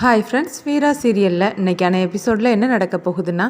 Hi friends வீரா சீரியலில் இன்றைக்கான எபிசோடில் என்ன நடக்க போகுதுன்னா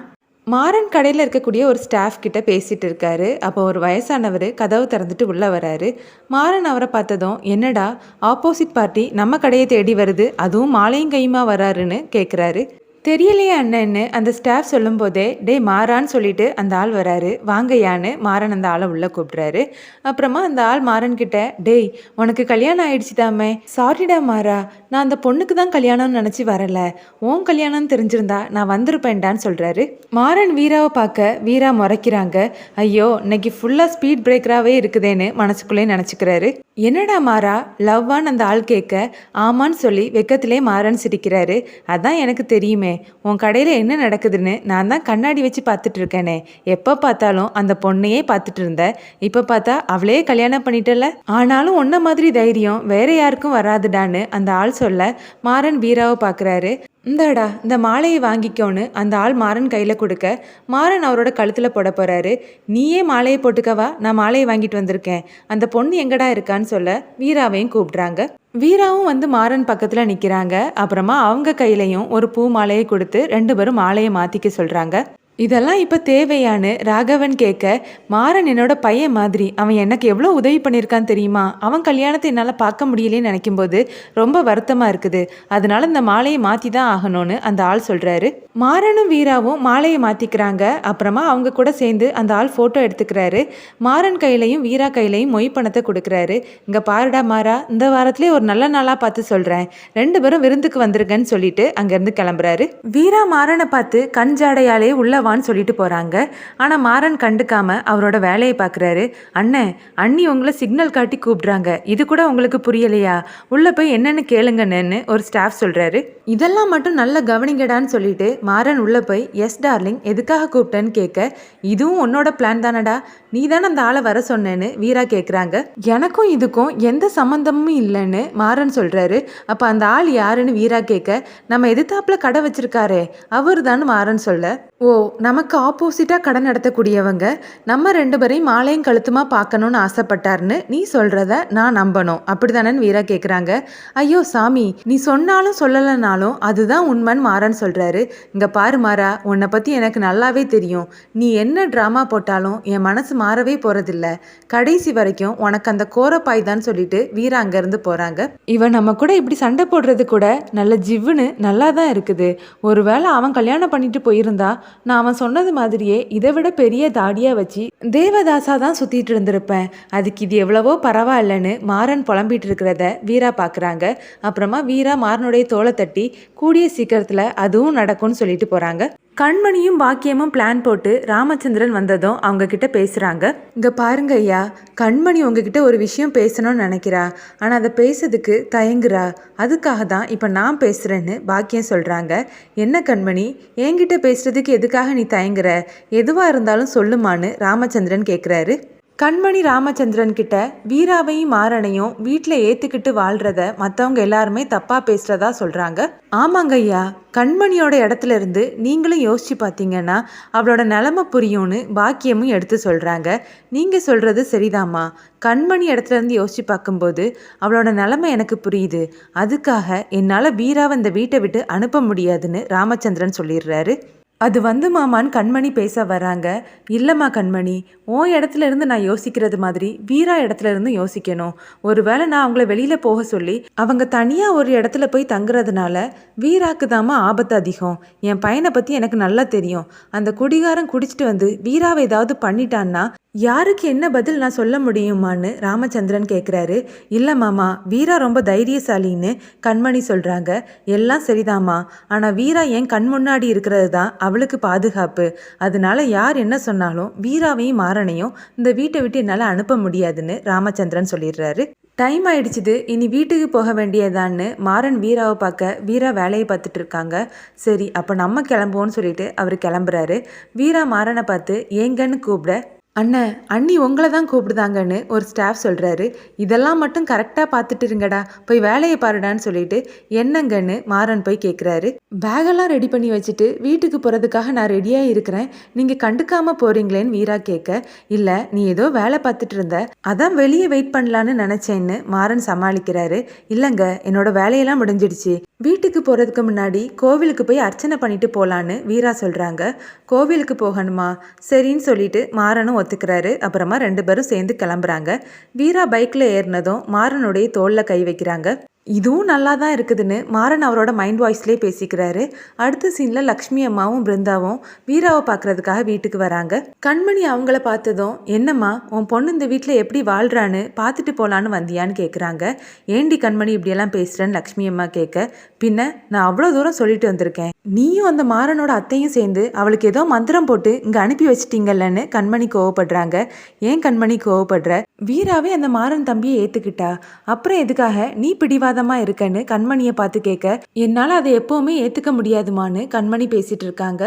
மாறன் கடையில் இருக்கக்கூடிய ஒரு ஸ்டாஃப் கிட்ட பேசிகிட்டு இருக்காரு. அப்போ ஒரு வயசானவர் கதவு திறந்துட்டு உள்ளே வராரு. மாறன் அவரை பார்த்ததும் என்னடா ஆப்போசிட் பார்ட்டி நம்ம கடையை தேடி வருது. அதுவும் மாலையும் கையுமா வராருன்னு கேட்குறாரு தெரியலையே அண்ணன்னு அந்த ஸ்டாஃப் சொல்லும்போதே டேய் மாறான்னு சொல்லிட்டு அந்த ஆள் வராரு. வாங்கையான்னு மாறன் அந்த ஆளை உள்ளே கூப்பிட்றாரு. அப்புறமா அந்த ஆள் மாறன்கிட்ட டேய் உனக்கு கல்யாணம் ஆயிடுச்சு தாமே சாரிடா மாறா. நான் அந்த பொண்ணுக்கு தான் கல்யாணம்னு நினச்சி வரல. ஓன் கல்யாணம்னு தெரிஞ்சிருந்தா நான் வந்திருப்பேன்டான்னு சொல்கிறாரு மாறன் வீராவை பார்க்க வீரா முறைக்கிறாங்க. ஐயோ இன்னைக்கு ஃபுல்லாக ஸ்பீட் பிரேக்கராகவே இருக்குதேன்னு மனசுக்குள்ளே நினச்சிக்கிறாரு. என்னடா மாறா? லவ்வான்னு அந்த ஆள் கேட்க ஆமான்னு சொல்லி வெக்கத்திலே மாறன் சிரிக்கிறாரு. அதான் எனக்கு தெரியுமே. உன் கடையில் என்ன நடக்குதுன்னு நான் தான் கண்ணாடி வச்சு பார்த்துட்டு இருக்கேனே எப்போ பார்த்தாலும் அந்த பொண்ணையே பார்த்துட்டு இருந்த. இப்போ பார்த்தா அவளே கல்யாணம் பண்ணிட்டல. ஆனாலும் உன்ன மாதிரி தைரியம் வேற யாருக்கும் வராதுடான்னு அந்த ஆள் சொல்ல மாறன் வீராவை பார்க்குறாரு இந்தாடா இந்த மாலையை வாங்கிக்கோன்னு அந்த ஆள் மாறன் கையில் கொடுக்க மாறன் அவரோட கழுத்தில் போட போகிறாரு நீயே மாலையை போட்டுக்கவா? நான் மாலையை வாங்கிட்டு வந்திருக்கேன். அந்த பொண்ணு எங்கடா இருக்கான்னு சொல்ல வீராவையும் கூப்பிட்றாங்க. வீராவும் வந்து மாறன் பக்கத்தில் நிற்கிறாங்க அப்புறமா அவங்க கையிலையும் ஒரு பூ மாலையை கொடுத்து ரெண்டு பேரும் மாலையை மாற்றிக்க சொல்கிறாங்க இதெல்லாம் இப்போ தேவையான்னு ராகவன் கேட்க மாறன் என்னோட பையன் மாதிரி அவன் எனக்கு எவ்வளோ உதவி பண்ணியிருக்கான் தெரியுமா? அவன் கல்யாணத்தை என்னால் பார்க்க முடியலேன்னு நினைக்கும்போது ரொம்ப வருத்தமாக இருக்குது. அதனால இந்த மாலையை மாற்றி தான் ஆகணும்னு அந்த ஆள் சொல்கிறாரு மாறனும் வீராவும் மாலையை மாற்றிக்கிறாங்க அப்புறமா அவங்க கூட சேர்ந்து அந்த ஆள் ஃபோட்டோ எடுத்துக்கிறாரு. மாறன் கையிலையும் வீரா கையிலையும் மொய் பணத்தை கொடுக்குறாரு. இங்கே பாருடா மாறா இந்த வாரத்திலே ஒரு நல்ல நாளாக பார்த்து சொல்கிறேன் ரெண்டு பேரும் விருந்துக்கு வந்திருக்கேன்னு சொல்லிட்டு அங்கேருந்து கிளம்புறாரு. வீரா மாறனை பார்த்து கண் ஜாடையாலே உள்ள வான்னு சொல்லிட்டு போகிறாங்க ஆனால் மாறன் கண்டுக்காமல் அவரோட வேலையை பார்க்குறாரு அண்ணன் அண்ணி உங்களை சிக்னல் காட்டி கூப்பிடுறாங்க. இது கூட உங்களுக்கு புரியலையா? உள்ளே போய் என்னென்னு கேளுங்கன்னு ஒரு ஸ்டாஃப் சொல்கிறாரு இதெல்லாம் மட்டும் நல்லா கவனிங்கடான்னு சொல்லிட்டு மாறன் உள்ளே போய் எஸ் டார்லிங் எதுக்காக கூப்பிட்டேன்னு கேட்க இதுவும் உன்னோட பிளான் தானடா? நீ தானே அந்த ஆளை வர சொன்னேன்னு வீரா கேட்குறாங்க எனக்கும் இதுக்கும் எந்த சம்மந்தமும் இல்லைன்னு மாறன் சொல்கிறாரு அப்போ அந்த ஆள் யாருன்னு வீரா கேட்க நம்ம எதிர்த்தாப்புல கடை வச்சிருக்காரே அவர் தான் மாறன் சொல்ல. ஓ நமக்கு ஆப்போசிட்டாக கடை நடத்தக்கூடியவங்க நம்ம ரெண்டு பேரையும் மாலையும் கழுத்துமா பார்க்கணும்னு ஆசைப்பட்டாருன்னு நீ சொல்கிறத நான் நம்பணும். அப்படி தானேன்னு வீரா கேட்குறாங்க ஐயோ சாமி நீ சொன்னாலும் சொல்லலைனாலும் அதுதான் உண்மைன்னு மாறன் சொல்கிறாரு இங்கே பாரு மாறா உன்னை பற்றி எனக்கு நல்லாவே தெரியும். நீ என்ன ட்ராமா போட்டாலும் என் மனசு மாறவே போகிறதில்ல கடைசி வரைக்கும் உனக்கு அந்த கோரப்பாய் தான் சொல்லிட்டு வீரா அங்கேருந்து போகிறாங்க இவன் நம்ம கூட இப்படி சண்டை போடுறது கூட நல்ல ஜிவ்வுன்னு நல்லா தான் இருக்குது. ஒருவேளை அவன் கல்யாணம் பண்ணிட்டு போயிருந்தா நான் அவன் சொன்னது மாதிரியே இதை விட பெரிய தாடியாக வச்சு தேவதாசா தான் சுற்றிட்டு இருந்திருப்பேன். அதுக்கு இது எவ்வளவோ பரவாயில்லன்னு மாறன் புலம்பிட்டு இருக்கிறத வீரா பார்க்குறாங்க அப்புறமா வீரா மாறனுடைய தோலை தட்டி கூடிய சீக்கிரத்தில் அதுவும் நடக்கும்னு சொல்லிட்டு போகிறாங்க கண்மணியும் பாக்கியமும் பிளான் போட்டு ராமச்சந்திரன் வந்ததும் அவங்க கிட்ட பேசுகிறாங்க இங்கே பாருங்க ஐயா கண்மணி உங்ககிட்ட ஒரு விஷயம் பேசணும்னு நினைக்கிறா. ஆனால் அதை பேசுறதுக்கு தயங்குறா. அதுக்காக தான் இப்போ நான் பேசுகிறேன்னு பாக்கியம் சொல்கிறாங்க என்ன கண்மணி என்கிட்ட பேசுறதுக்கு எதுக்காக நீ தயங்குற? எதுவாக இருந்தாலும் சொல்லுமான்னு ராமச்சந்திரன் கேட்குறாரு கண்மணி ராமச்சந்திரன் கிட்ட வீராவையும் மாறனையும் வீட்டில் ஏற்றுக்கிட்டு வாழ்கிறத மற்றவங்க எல்லாருமே தப்பாக பேசுகிறதா சொல்கிறாங்க ஆமாங்க ஐயா கண்மணியோட இடத்துல இருந்து நீங்களும் யோசிச்சு பார்த்தீங்கன்னா அவளோட நிலமை புரியும்னு பாக்கியமும் எடுத்து சொல்கிறாங்க நீங்கள் சொல்கிறது சரிதாம்மா. கண்மணி இடத்துல இருந்து யோசிச்சு பார்க்கும்போது அவளோட நிலமை எனக்கு புரியுது. அதுக்காக என்னால் வீராவை இந்த வீட்டை விட்டு அனுப்ப முடியாதுன்னு ராமச்சந்திரன் சொல்லிடுறாரு. அது வந்து மாமான்னு கண்மணி பேச வராங்க. இல்லைம்மா கண்மணி உன் இடத்துல இருந்து நான் யோசிக்கிறது மாதிரி வீரா இடத்துல இருந்து யோசிக்கணும். ஒருவேளை நான் அவங்கள வெளியில் போக சொல்லி அவங்க தனியாக ஒரு இடத்துல போய் தங்குறதுனால வீராக்கு தாமா ஆபத்து அதிகம். என் பையனை பற்றி எனக்கு நல்லா தெரியும். அந்த குடிகாரன் குடிச்சிட்டு வந்து வீராவை ஏதாவது பண்ணிட்டான்னா யாருக்கு என்ன பதில் நான் சொல்ல முடியுமான்னு ராமச்சந்திரன் கேட்குறாரு இல்லை மாமா வீரா ரொம்ப தைரியசாலின்னு கண்மணி சொல்கிறாங்க எல்லாம் சரிதாம்மா. ஆனால் வீரா என் கண் முன்னாடி இருக்கிறது தான் அவளுக்கு பாதுகாப்பு. அதனால யார் என்ன சொன்னாலும் வீராவையும் மாறனையும் இந்த வீட்டை விட்டு என்னால் அனுப்ப முடியாதுன்னு ராமச்சந்திரன் சொல்லிடுறாரு. டைம் ஆயிடுச்சுது. இனி வீட்டுக்கு போக வேண்டியதான்னு மாறன் வீராவை பார்க்க வீரா வேலையை பார்த்துட்டு இருக்காங்க. சரி அப்போ நம்ம கிளம்புவோன்னு சொல்லிட்டு அவர் கிளம்புறாரு. வீரா மாறனை பார்த்து ஏங்கன்னு கூப்பிட அண்ணே அண்ணி உங்களை தான் கூப்பிடுதாங்கன்னு ஒரு ஸ்டாஃப் சொல்கிறாரு இதெல்லாம் மட்டும் கரெக்டாக பார்த்துட்டு இருங்கடா. போய் வேலையை பாருடான்னு சொல்லிட்டு என்னங்கன்னு மாறன் போய் கேட்குறாரு பேகெல்லாம் ரெடி பண்ணி வச்சுட்டு வீட்டுக்கு போகிறதுக்காக நான் ரெடியாக இருக்கிறேன். நீங்கள் கண்டுக்காமல் போகிறீங்களேன்னு வீரா கேட்க இல்லை நீ ஏதோ வேலை பார்த்துட்டு இருந்த. அதான் வெளியே வெயிட் பண்ணலான்னு நினச்சேன்னு மாறன் சமாளிக்கிறாரு. இல்லைங்க என்னோட வேலையெல்லாம் முடிஞ்சிடுச்சு. வீட்டுக்கு போகிறதுக்கு முன்னாடி கோவிலுக்கு போய் அர்ச்சனை பண்ணிட்டு போகலான்னு வீரா சொல்கிறாங்க கோவிலுக்கு போகணுமா? சரின்னு சொல்லிட்டு மாறனும் ஒத்துக்கிறாரு. அப்புறமா ரெண்டு பேரும் சேர்ந்து கிளம்புறாங்க. வீரா பைக்கில் ஏறினதும் மாறனுடைய தோளில் கை வைக்கிறாங்க. இதுவும் நல்லா தான் இருக்குதுன்னு மாறன் அவரோட மைண்ட் வாய்ஸ்லேயே பேசிக்கிறாரு. அடுத்த சீனில் லக்ஷ்மி அம்மாவும் பிருந்தாவும் வீராவை பார்க்கறதுக்காக வீட்டுக்கு வராங்க. கண்மணி அவங்கள பார்த்ததும் என்னம்மா உன் பொண்ணு இந்த வீட்டில் எப்படி வாழ்கிறான்னு பார்த்துட்டு போகலான்னு வந்தியான்னு கேட்குறாங்க ஏண்டி கண்மணி இப்படியெல்லாம் பேசுகிறேன்னு லக்ஷ்மி அம்மா கேட்க பின்ன நான் அவ்வளோ தூரம் சொல்லிட்டு வந்திருக்கேன். நீயும் அந்த மாறனோட அத்தையும் சேர்ந்து அவளுக்கு ஏதோ மந்திரம் போட்டு இங்கே அனுப்பி வச்சிட்டீங்கல்லன்னு கண்மணி கோவப்படுறாங்க. ஏன் கண்மணி கோவப்படுற? வீராவே அந்த மாறன் தம்பியை ஏற்றுக்கிட்டா அப்புறம் எதுக்காக நீ பிடிவாத பிடிவாதமாக இருக்கேன்னு கண்மணியை பார்த்து கேட்க என்னால் அதை எப்போவுமே ஏற்றுக்க முடியாதுமான்னு கண்மணி பேசிட்டு இருக்காங்க.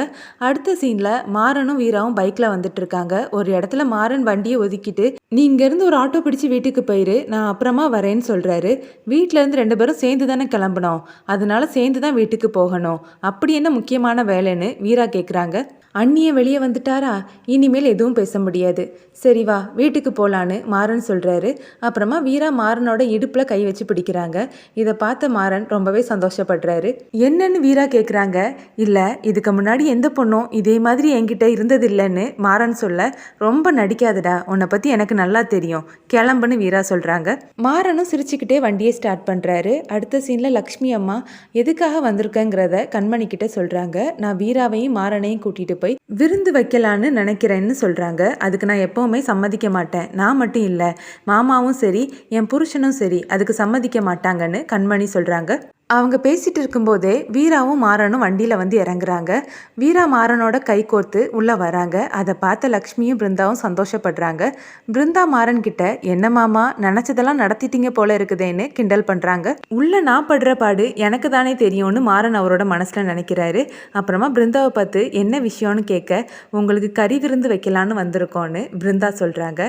அடுத்த சீனில் மாறனும் வீராவும் பைக்கில் வந்துட்டு இருக்காங்க. ஒரு இடத்துல மாறன் வண்டியை ஒதுக்கிட்டு நீ இங்கேருந்து ஒரு ஆட்டோ பிடிச்சி வீட்டுக்கு போயிரு நான் அப்புறமா வரேன்னு சொல்கிறாரு வீட்டிலேருந்து ரெண்டு பேரும் சேர்ந்து தானே கிளம்பணும் அதனால சேர்ந்து தான் வீட்டுக்கு போகணும். அப்படி என்ன முக்கியமான வேலைன்னு வீரா கேட்குறாங்க அண்ணியை வெளியே வந்துட்டாரா? இனிமேல் எதுவும் பேச முடியாது. சரி வா வீட்டுக்கு போகலான்னு மாறன் சொல்கிறாரு அப்புறமா வீரா மாறனோட இடுப்பில் கை வச்சு பிடிக்கிறாங்க. இதை பார்த்த மாறன் ரொம்பவே சந்தோஷப்படுறாரு. என்னன்னு வீரா கேட்குறாங்க இல்லை இதுக்கு முன்னாடி எந்த பொண்ணும் இதே மாதிரி என்கிட்ட இருந்ததில்லைன்னு மாறன் சொல்ல ரொம்ப நடிக்காதடா. உன்னை பற்றி எனக்கு நல்லா தெரியும். கிளம்புன்னு வீரா சொல்கிறாங்க மாறனும் சிரிச்சுக்கிட்டே வண்டியை ஸ்டார்ட் பண்ணுறாரு அடுத்த சீனில் லக்ஷ்மி அம்மா எதுக்காக வந்திருக்கேங்கிறத கண்மணி கிட்ட சொல்கிறாங்க நான் வீராவையும் மாறனையும் கூட்டிகிட்டு போய் விருந்து வைக்கலான்னு நினைக்கிறேன்னு சொல்கிறாங்க அதுக்கு நான் எப்போவுமே சம்மதிக்க மாட்டேன். நான் மட்டும் இல்லை மாமாவும் சரி என் புருஷனும் சரி அதுக்கு சம்மதிக்க மாட்டாங்கன்னு கண்மணி சொல்கிறாங்க அவங்க பேசிகிட்டு இருக்கும்போதே வீராவும் மாறனும் வண்டியில் வந்து இறங்குறாங்க. வீரா மாறனோட கை கோர்த்து உள்ளே வராங்க. அதை பார்த்த லக்ஷ்மியும் பிருந்தாவும் சந்தோஷப்படுறாங்க. பிருந்தா மாறன் கிட்ட என்ன மாமா நினச்சதெல்லாம் நடத்திட்டீங்க போல இருக்குதேன்னு கிண்டல் பண்ணுறாங்க உள்ளே நான் படுற பாடு எனக்கு தானே தெரியும்னு மாறன் அவரோட மனசில் நினைக்கிறாரு. அப்புறமா பிருந்தாவை பார்த்து என்ன விஷயம்னு கேட்க உங்களுக்கு கறி விருந்து வைக்கலான்னு வந்திருக்கோன்னு பிருந்தா சொல்கிறாங்க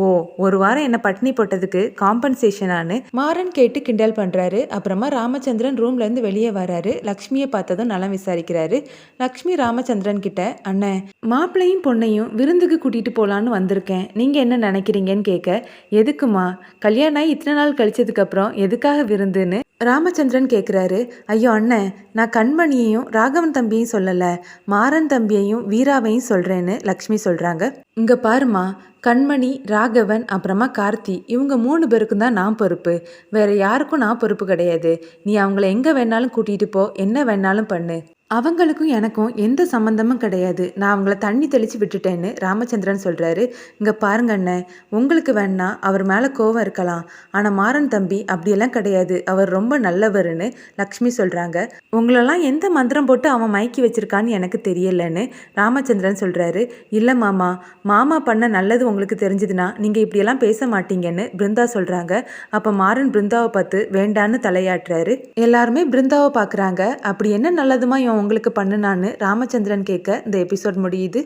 ஓ ஒரு வாரம் என்னை பட்னி போட்டதுக்கு காம்பன்சேஷனானு மாறன் கேட்டு கிண்டல் பண்ணுறாரு அப்புறமா ராமச்சந்திரன் ரூம்லேருந்து வெளியே வராரு. லக்ஷ்மியை பார்த்ததும் நலம் விசாரிக்கிறாரு. லக்ஷ்மி ராமச்சந்திரன் கிட்ட அண்ணன் மாப்பிள்ளையும் பொண்ணையும் விருந்துக்கு கூட்டிகிட்டு போகலான்னு வந்திருக்கேன். நீங்கள் என்ன நினைக்கிறீங்கன்னு கேட்க எதுக்குமா? கல்யாணம் ஆகி இத்தனை நாள் கழிச்சதுக்கப்புறம் எதுக்காக விருந்துன்னு? ராமச்சந்திரன் கேட்குறாரு ஐயோ அண்ணன் நான் கண்மணியையும் ராகவன் தம்பியையும் சொல்லலை. மாறன் தம்பியையும் வீராவையும் சொல்கிறேன்னு லக்ஷ்மி சொல்கிறாங்க இங்கே பாருமா கண்மணி ராகவன் அப்புறமா கார்த்தி இவங்க மூணு பேருக்கும் தான் நான் பொறுப்பு. வேற யாருக்கும் நான் பொறுப்பு கிடையாது. நீ அவங்கள எங்கே வேணாலும் கூட்டிகிட்டு போ என்ன வேணாலும் பண்ணு. அவங்களுக்கும் எனக்கும் எந்த சம்மந்தமும் கிடையாது. நான் அவங்கள தண்ணி தெளித்து விட்டுட்டேன்னு ராமச்சந்திரன் சொல்கிறாரு இங்கே பாருங்க அண்ணன் உங்களுக்கு வேணா அவர் மேலே கோவம் இருக்கலாம். ஆனால் மாறன் தம்பி அப்படியெல்லாம் கிடையாது. அவர் ரொம்ப நல்லவர்னு லக்ஷ்மி சொல்கிறாங்க உங்களெல்லாம் எந்த மந்திரம் போட்டு அவன் மயக்கி வச்சிருக்கான்னு எனக்கு தெரியலன்னு ராமச்சந்திரன் சொல்கிறாரு இல்லை மாமா மாமா பண்ண நல்லது உங்களுக்கு தெரிஞ்சதுன்னா நீங்கள் இப்படியெல்லாம் பேச மாட்டீங்கன்னு பிருந்தா சொல்கிறாங்க அப்போ மாறன் பிருந்தாவை பார்த்து வேண்டான்னு தலையாட்டுறாரு. எல்லாருமே பிருந்தாவை பார்க்குறாங்க. அப்படி என்ன நல்லதுமா இவன் உங்களுக்கு பண்ணுனான்னு ராமச்சந்திரன் கேட்க இந்த எபிசோட் முடியுது.